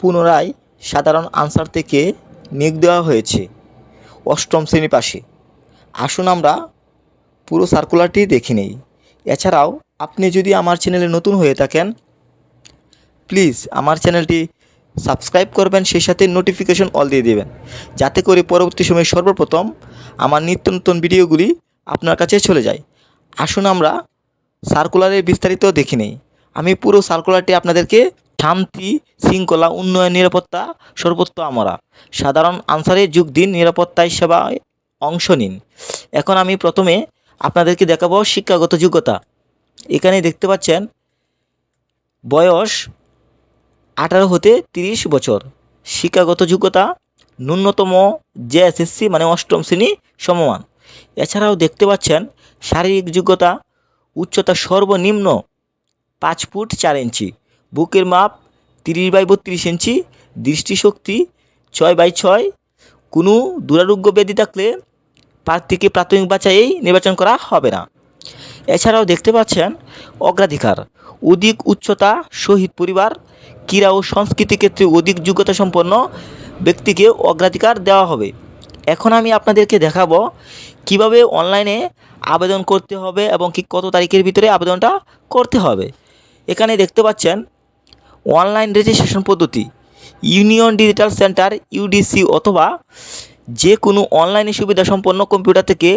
পুনরায় সাধারণ আনসার থেকে নিয়োগ দেওয়া হয়েছে অষ্টম শ্রেণি পাশে। আসুন আমরা পুরো সার্কুলারটি দেখে নেই। এছাড়াও আপনি যদি আমার চ্যানেলে নতুন হয়ে থাকেন প্লিজ আমার চ্যানেলটি সাবস্ক্রাইব করবেন, সেই সাথে নোটিফিকেশন অল দিয়ে দেবেন। যাতে করে পরবর্তী সময়ে সর্বপ্রথম আমার নিত্য নতুন ভিডিওগুলি আপনার কাছে চলে যায়। আসুন আমরা সার্কুলারের বিস্তারিত দেখে নেই। আমি পুরো সার্কুলারটি আপনাদেরকে শান্তি, শৃঙ্খলা, উন্নয়ন, নিরাপত্তা সর্বত্র আমরা। সাধারণ আনসারে যোগ দিন নিরাপত্তায় সেবায় অংশ নিন। এখন আমি প্রথমে আপনাদেরকে দেখাবো শিক্ষাগত যোগ্যতা। এখানে দেখতে পাচ্ছেন, বয়স আঠারো হতে তিরিশ বছর। শিক্ষাগত যোগ্যতা ন্যূনতম যে এসএসসি মানে অষ্টম শ্রেণি সমমান। এছাড়াও দেখতে পাচ্ছেন, শারীরিক যোগ্যতা উচ্চতা সর্বনিম্ন পাঁচ ফুট চার ইঞ্চি। বুকের মাপ তিরিশ বাই বত্রিশ ইঞ্চি, দৃষ্টিশক্তি ছয় বাই ছয়। কোনো দুরারোগ্য ব্যাধি থাকলে প্রার্থীকে প্রাথমিক বাছাইয়েই নির্বাচন করা হবে না। এছাড়াও দেখতে পাচ্ছেন অগ্রাধিকার, অধিক উচ্চতা, শহীদ পরিবার, ক্রীড়া ও সংস্কৃতি ক্ষেত্রে অধিক যোগ্যতা সম্পন্ন ব্যক্তিকে অগ্রাধিকার দেওয়া হবে। এখন আমি আপনাদেরকে দেখাবো কীভাবে অনলাইনে আবেদন করতে হবে এবং কি কত তারিখের ভিতরে আবেদনটা করতে হবে। এখানে দেখতে পাচ্ছেন অনলাইন রেজিস্ট্রেশন পদ্ধতি ইউনিয়ন ডিজিটাল সেন্টার ইউডিসি অথবা যে কোনো অনলাইনে সুবিধা সম্পন্ন কম্পিউটার থেকে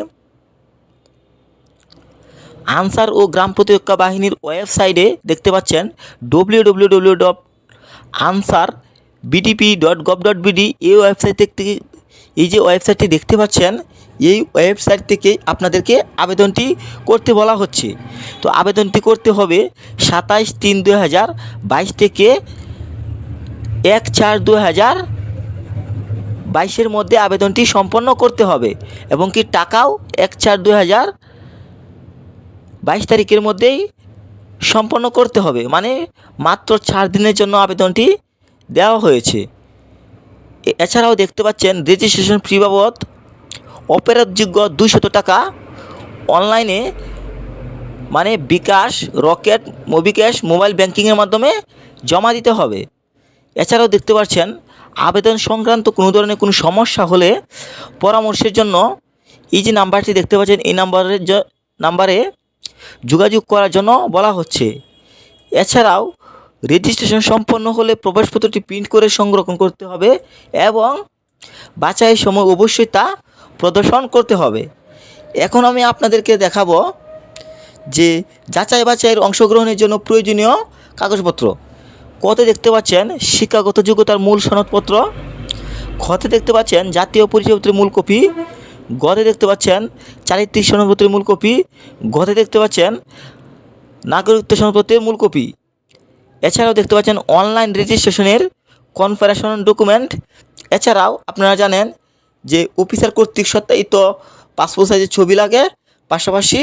আনসার ও গ্রাম প্রতিরক্ষা বাহিনীর ওয়েবসাইটে দেখতে পাচ্ছেন W W W dot Ansar VDP dot gov dot BD এই ওয়েবসাইট থেকে এই যে ওয়েবসাইটটি দেখতে পাচ্ছেন এই ওয়েবসাইট থেকে আপনাদেরকে আবেদনটি করতে বলা হচ্ছে। তো আবেদনটি করতে হবে সাতাইশ তিন দু হাজার বাইশ থেকে এক চার দু হাজার বাইশের মধ্যে আবেদনটি সম্পন্ন করতে হবে এবং কি টাকাও এক চার দু হাজার বাইশ তারিখের মধ্যেই সম্পন্ন করতে হবে। মানে মাত্র চার দিনের জন্য আবেদনটি দেওয়া হয়েছে। এছাড়াও দেখতে পাচ্ছেন রেজিস্ট্রেশন ফি বাবদ অপেরাতযোগ্য দুশত টাকা অনলাইনে মানে বিকাশ, রকেট, মোবিক্যাশ, মোবাইল ব্যাংকিংয়ের মাধ্যমে জমা দিতে হবে। এছাড়াও দেখতে পাচ্ছেন, আবেদন সংক্রান্ত কোনো ধরনের কোনো সমস্যা হলে পরামর্শের জন্য এই যে নাম্বারটি দেখতে পাচ্ছেন, এই নাম্বারের নাম্বারে যোগাযোগ করার জন্য বলা হচ্ছে। এছাড়াও রেজিস্ট্রেশন সম্পন্ন হলে প্রবেশপত্রটি প্রিন্ট করে সংরক্ষণ করতে হবে এবং বাছাইয়ের সময় অবশ্যই তা প্রদর্শন করতে হবে। এখন আমি আপনাদেরকে দেখাবো যে যাচাই বাছাইয়ের অংশগ্রহণের জন্য প্রয়োজনীয় কাগজপত্র। কতে দেখতে পাচ্ছেন শিক্ষাগত যোগ্যতার মূল সনদপত্র। খতে দেখতে পাচ্ছেন জাতীয় পরিচয়পত্রের মূল কপি। গতে দেখতে পাচ্ছেন চারিত্রিক সনদপত্রের মূল কপি। গতে দেখতে পাচ্ছেন নাগরিকত্ব সনদপত্রের মূল কপি। এছাড়াও দেখতে পাচ্ছেন অনলাইন রেজিস্ট্রেশনের কনফারেশন ডকুমেন্ট। এছাড়াও আপনারা জানেন যে অফিসার কর্তৃক সত্যায়িত পাসপোর্ট সাইজের ছবি লাগে, পাশাপাশি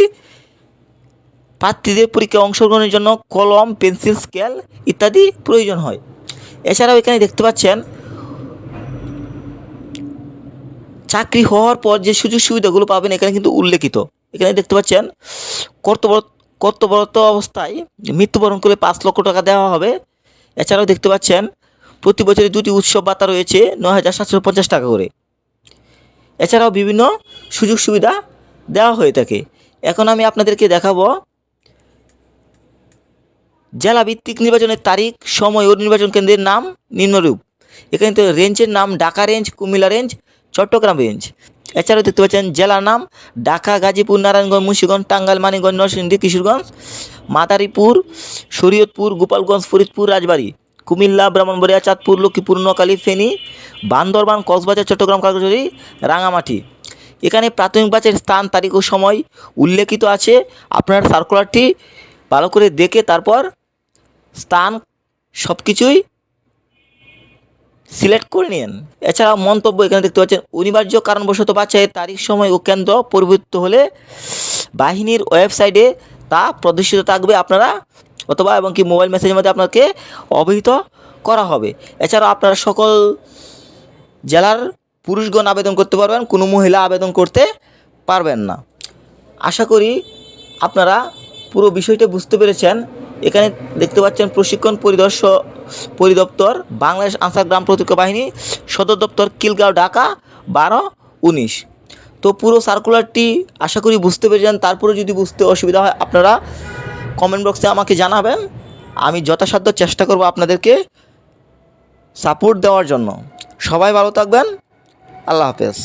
প্রার্থীদের পরীক্ষায় অংশগ্রহণের জন্য কলম, পেন্সিল, স্কেল ইত্যাদি প্রয়োজন হয়। এছাড়াও এখানে দেখতে পাচ্ছেন, চাকরি হওয়ার পর যে সুযোগ সুবিধাগুলো পাবেন এখানে কিন্তু উল্লেখিত। এখানে দেখতে পাচ্ছেন কর্তব্য কর্তব্যরত অবস্থায় মৃত্যুবরণ করলে পাঁচ লক্ষ টাকা দেওয়া হবে। এছাড়াও দেখতে পাচ্ছেন, প্রতি বছরে দুটি উৎসব ভাতা রয়েছে, নয় হাজার সাতশো পঞ্চাশ টাকা করে। এছাড়াও বিভিন্ন সুযোগ সুবিধা দেওয়া হয়ে থাকে। এখন আমি আপনাদেরকে দেখাবো জেলা ভিত্তিক নির্বাচনের তারিখ, সময় ও নির্বাচন কেন্দ্রের নাম নিম্নরূপ। এখানে তো রেঞ্জের নাম Dhaka range, Comilla range, Chattogram range. এছাড়াও দেখতে পাচ্ছেন জেলার নাম ঢাকা, গাজীপুর, নারায়ণগঞ্জ, মুন্সিগঞ্জ, টাঙ্গাইল, মানিকগঞ্জ, নরসিংদী, কিশোরগঞ্জ, মাদারীপুর, শরীয়তপুর, গোপালগঞ্জ, ফরিদপুর, রাজবাড়ী। কুমিল্লা, ব্রাহ্মণবাড়িয়া, চাঁদপুর, লক্ষ্মীপুর, নোয়াখালী, ফেনী, বান্দরবান, কক্সবাজার, চট্টগ্রাম কাগজরি রাঙামাটি। এখানে প্রাথমিক বাচের স্থান, তারিখ ও সময় উল্লেখিত আছে। আপনার সার্কুলারটি ভালো করে দেখে তারপর স্থান সব কিছুই সিলেক্ট করে নিন। এছাড়াও মন্তব্য এখানে দেখতে পাচ্ছেন, অনিবার্য কারণবশত বাছাইয়ের তারিখ, সময় ও কেন্দ্র পরিবর্তিত হলে বাহিনীর ওয়েবসাইটে তা প্রদর্শিত থাকবে। আপনারা অথবা এবং কি মোবাইল মেসেজের মধ্যে আপনাকে অবহিত করা হবে। এছাড়া আপনারা সকল জেলার পুরুষগণ আবেদন করতে পারবেন, কোনো মহিলা আবেদন করতে পারবেন না। আশা করি আপনারা পুরো বিষয়টা বুঝতে পেরেছেন। এখানে দেখতে পাচ্ছেন প্রশিক্ষণ পরিদর্শ, পরিদপ্তর, বাংলাদেশ আনসার গ্রাম প্রতিরক্ষা বাহিনী, সদর দপ্তর কিলগাঁও, ঢাকা, বারো, উনিশ। তো পুরো সার্কুলারটি আশা করি বুঝতে পেরেছেন। তারপরে যদি বুঝতে অসুবিধা হয়, আপনারা কমেন্ট বক্সে আমাকে জানাবেন। আমি যথাসাধ্য চেষ্টা করব আপনাদেরকে সাপোর্ট দেওয়ার জন্য। সবাই ভালো থাকবেন। আল্লাহ হাফেজ।